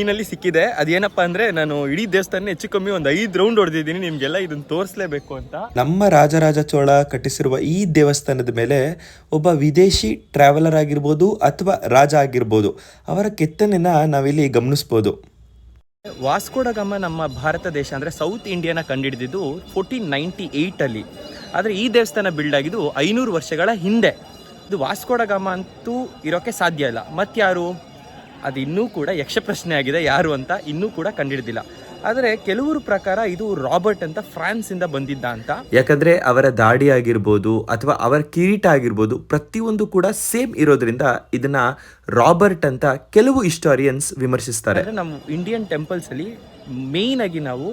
ಈನಲ್ಲಿ ಸಿಕ್ಕಿದೆ. ಅದೇನಪ್ಪ ಅಂದ್ರೆ ನಾನು ಇಡೀ ದೇವಸ್ಥಾನ ಹೆಚ್ಚು ಕಮ್ಮಿ ಒಂದು ಐದು ರೌಂಡ್ ಹೊಡೆದಿದ್ದೀನಿ. ನಿಮ್ಗೆಲ್ಲ ಇದನ್ನ ತೋರಿಸಲೇಬೇಕು ಅಂತ. ನಮ್ಮ ರಾಜರಾಜ ಚೋಳ ಕಟ್ಟಿಸಿರುವ ಈ ದೇವಸ್ಥಾನದ ಮೇಲೆ ಒಬ್ಬ ವಿದೇಶಿ ಟ್ರಾವೆಲರ್ ಆಗಿರ್ಬೋದು ಅಥವಾ ರಾಜ ಆಗಿರ್ಬೋದು ಅವರ ಕೆತ್ತನೆನ ನಾವಿಲ್ಲಿ ಗಮನಿಸ್ಬೋದು. ವಾಸ್ಕೋಡ ಗಾಮ ನಮ್ಮ ಭಾರತ ದೇಶ ಅಂದರೆ ಸೌತ್ ಇಂಡಿಯಾನ ಕಂಡುಹಿಡಿದಿದ್ದು ಫೋರ್ಟೀನ್ ನೈಂಟಿ ಏಯ್ಟಲ್ಲಿ ಆದರೆ ಈ ದೇವಸ್ಥಾನ ಬಿಲ್ಡ್ ಆಗಿದ್ದು ಐನೂರು ವರ್ಷಗಳ ಹಿಂದೆ. ಇದು ವಾಸ್ಕೋಡ ಗಾಮ ಅಂತೂ ಇರೋಕ್ಕೆ ಸಾಧ್ಯ ಇಲ್ಲ. ಮತ್ತಾರು ಅದು ಇನ್ನೂ ಕೂಡ ಯಕ್ಷಪ್ರಶ್ನೆ ಆಗಿದೆ ಯಾರು ಅಂತ ಇನ್ನೂ ಕೂಡ ಕಂಡುಹಿಡಿದಿಲ್ಲ ಆದರೆ ಕೆಲವರು ಪ್ರಕಾರ ಇದು ರಾಬರ್ಟ್ ಅಂತ ಫ್ರಾನ್ಸ್ ಇಂದ ಬಂದಿದ್ದ ಅಂತ. ಯಾಕಂದ್ರೆ ಅವರ ದಾಡಿ ಆಗಿರ್ಬೋದು ಅಥವಾ ಅವರ ಕಿರೀಟ ಆಗಿರ್ಬೋದು ಪ್ರತಿಯೊಂದು ಕೂಡ ಸೇಮ್ ಇರೋದ್ರಿಂದ ಇದನ್ನ ರಾಬರ್ಟ್ ಅಂತ ಕೆಲವು ಹಿಸ್ಟೋರಿಯನ್ಸ್ ವಿಮರ್ಶಿಸ್ತಾರೆ. ನಮ್ಮ ಇಂಡಿಯನ್ ಟೆಂಪಲ್ಸ್ ಅಲ್ಲಿ ಮೇನ್ ಆಗಿ ನಾವು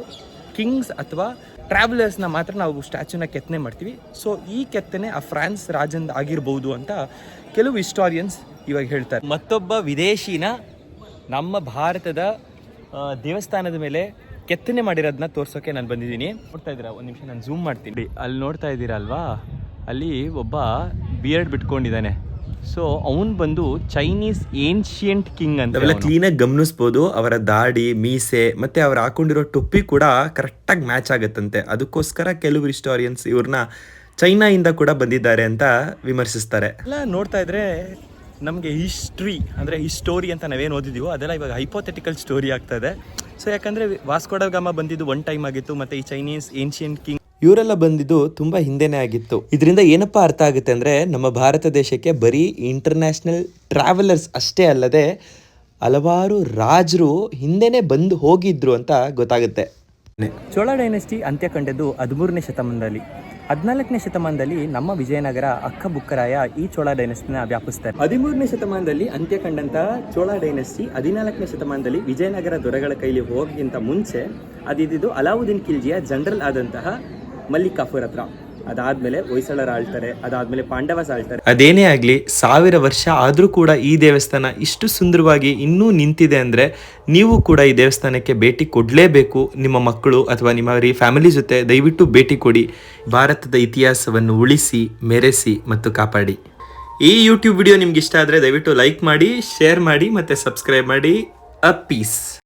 ಕಿಂಗ್ಸ್ ಅಥವಾ ಟ್ರಾವೆಲರ್ಸ್ನ ಮಾತ್ರ ನಾವು ಸ್ಟ್ಯಾಚ್ಯೂನ ಕೆತ್ತನೆ ಮಾಡ್ತೀವಿ. ಸೊ ಈ ಕೆತ್ತನೆ ಆ ಫ್ರಾನ್ಸ್ ರಾಜಂದ ಆಗಿರ್ಬೋದು ಅಂತ ಕೆಲವು ಹಿಸ್ಟೋರಿಯನ್ಸ್ ಇವಾಗ ಹೇಳ್ತಾರೆ. ಮತ್ತೊಬ್ಬ ವಿದೇಶಿನ ನಮ್ಮ ಭಾರತದ ದೇವಸ್ಥಾನದ ಮೇಲೆ ಕೆತ್ತನೆ ಮಾಡಿರೋದನ್ನ ತೋರ್ಸೋಕೆ ನಾನು ಬಂದಿದ್ದೀನಿ. ನೋಡ್ತಾ ಇದ್ದೀರಾ? ಒಂದು ನಿಮಿಷ, ನಾನು ಝೂಮ್ ಮಾಡ್ತೀನಿ. ಅಲ್ಲಿ ನೋಡ್ತಾ ಇದ್ದೀರಾ ಅಲ್ವಾ ಅಲ್ಲಿ ಒಬ್ಬ ಬಿಯರ್ಡ್ ಬಿಟ್ಕೊಂಡಿದ್ದಾನೆ. ಸೊ ಅವನು ಬಂದು ಚೈನೀಸ್ ಏನ್ಷಿಯಂಟ್ ಕಿಂಗ್ ಅಂತ ಕ್ಲೀನ್ ಆಗಿ ಕ್ಲೀನಾಗಿ ಗಮನಿಸ್ಬೋದು ಅವರ ದಾಡಿ ಮೀಸೆ ಮತ್ತೆ ಅವ್ರು ಹಾಕೊಂಡಿರೋ ಟೊಪ್ಪಿ ಕೂಡ ಕರೆಕ್ಟಾಗಿ ಮ್ಯಾಚ್ ಆಗುತ್ತಂತೆ. ಅದಕ್ಕೋಸ್ಕರ ಕೆಲವು ಹಿಸ್ಟೋರಿಯನ್ಸ್ ಇವ್ರನ್ನ ಚೈನಾಯಿಂದ ಕೂಡ ಬಂದಿದ್ದಾರೆ ಅಂತ ವಿಮರ್ಶಿಸ್ತಾರೆ. ಎಲ್ಲ ನೋಡ್ತಾ ಇದ್ರೆ ನಮಗೆ ಹಿಸ್ಟ್ರಿ ಅಂದರೆ ಹಿಸ್ಟೋರಿ ಅಂತ ನಾವೇನು ಓದಿದೀವೋ ಅದೆಲ್ಲ ಇವಾಗ ಹೈಪೋಥೆಟಿಕಲ್ ಸ್ಟೋರಿ ಆಗ್ತಾ ಇದೆ. ಸೊ ಯಾಕಂದರೆ ವಾಸ್ಕೋಡಗಾಮ ಬಂದಿದ್ದು ಒನ್ ಟೈಮ್ ಆಗಿತ್ತು ಮತ್ತು ಈ ಚೈನೀಸ್ ಏನ್ಷಿಯಂಟ್ ಕಿಂಗ್ ಇವರೆಲ್ಲ ಬಂದಿದ್ದು ತುಂಬಾ ಹಿಂದೆನೇ ಆಗಿತ್ತು. ಇದರಿಂದ ಏನಪ್ಪಾ ಅರ್ಥ ಆಗುತ್ತೆ ಅಂದ್ರೆ ನಮ್ಮ ಭಾರತ ದೇಶಕ್ಕೆ ಬರೀ ಇಂಟರ್ನ್ಯಾಷನಲ್ ಟ್ರಾವೆಲರ್ಸ್ ಅಷ್ಟೇ ಅಲ್ಲದೆ ಹಲವಾರು ರಾಜರು ಹಿಂದೆನೆ ಬಂದು ಹೋಗಿದ್ರು ಅಂತ ಗೊತ್ತಾಗುತ್ತೆ. ಚೋಳ ಡೈನೆಸ್ಟಿ ಅಂತ್ಯ ಕಂಡದ್ದು ಹದಿಮೂರನೇ ಶತಮಾನದಲ್ಲಿ. ಹದಿನಾಲ್ಕನೇ ಶತಮಾನದಲ್ಲಿ ನಮ್ಮ ವಿಜಯನಗರ ಅಕ್ಕ ಬುಕ್ಕರಾಯ ಈ ಚೋಳ ಡೈನೆಸ್ಟಿನ ವ್ಯಾಪಿಸ್ತಾರೆ. ಹದಿಮೂರನೇ ಶತಮಾನದಲ್ಲಿ ಅಂತ್ಯ ಕಂಡಂತಹ ಚೋಳ ಡೈನೆಸ್ಟಿ ಹದಿನಾಲ್ಕನೇ ಶತಮಾನದಲ್ಲಿ ವಿಜಯನಗರ ದೊರೆಗಳ ಕೈಲಿ ಹೋಗಿಂತ ಮುಂಚೆ ಅದಿದ್ದು ಅಲಾವುದ್ದೀನ್ ಖಿಲ್ಜಿಯ ಜನರಲ್ ಆದಂತಹ ಮಲ್ಲಿಕ್ ಕಾಫೂರ್ ಹತ್ರ. ಅದಾದ್ಮೇಲೆ ಹೊಯ್ಸಳರ ಆಳ್ತಾರೆ, ಅದಾದ್ಮೇಲೆ ಪಾಂಡವಸ್ ಆಳ್ತಾರೆ ಅದೇನೇ ಆಗಲಿ, ಸಾವಿರ ವರ್ಷ ಆದರೂ ಕೂಡ ಈ ದೇವಸ್ಥಾನ ಇಷ್ಟು ಸುಂದರವಾಗಿ ಇನ್ನೂ ನಿಂತಿದೆ ಅಂದರೆ ನೀವು ಕೂಡ ಈ ದೇವಸ್ಥಾನಕ್ಕೆ ಭೇಟಿ ಕೊಡಲೇಬೇಕು. ನಿಮ್ಮ ಮಕ್ಕಳು ಅಥವಾ ನಿಮ್ಮ ಫ್ಯಾಮಿಲಿ ಜೊತೆ ದಯವಿಟ್ಟು ಭೇಟಿ ಕೊಡಿ. ಭಾರತದ ಇತಿಹಾಸವನ್ನು ಉಳಿಸಿ, ಮೆರೆಸಿ ಮತ್ತು ಕಾಪಾಡಿ. ಈ ಯೂಟ್ಯೂಬ್ ವಿಡಿಯೋ ನಿಮ್ಗೆ ಇಷ್ಟ ಆದರೆ ದಯವಿಟ್ಟು ಲೈಕ್ ಮಾಡಿ ಶೇರ್ ಮಾಡಿ ಮತ್ತು ಸಬ್ಸ್ಕ್ರೈಬ್ ಮಾಡಿ. A piece